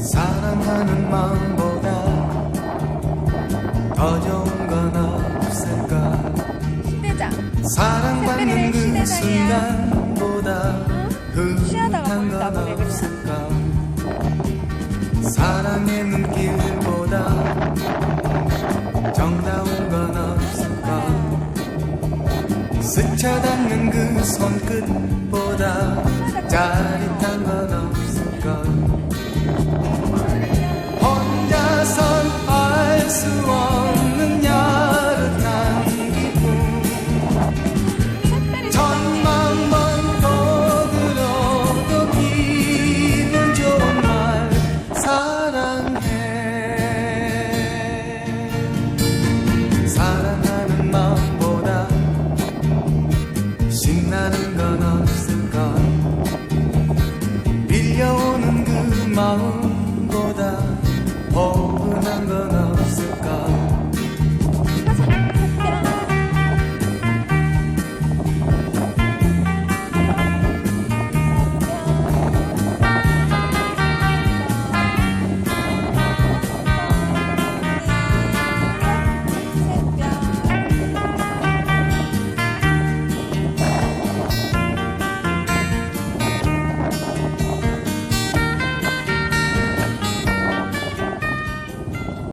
사랑하는 마음보다 더 좋은 건 없을까 시대장. 사랑받는 그. 순간보다 쉬하다가 흐뭇한 건. 없을까 사랑의 눈길 스쳐 닿는 그 손끝보다 짜릿한 건 없을까 신나는 건 없을까 밀려오는 그 마음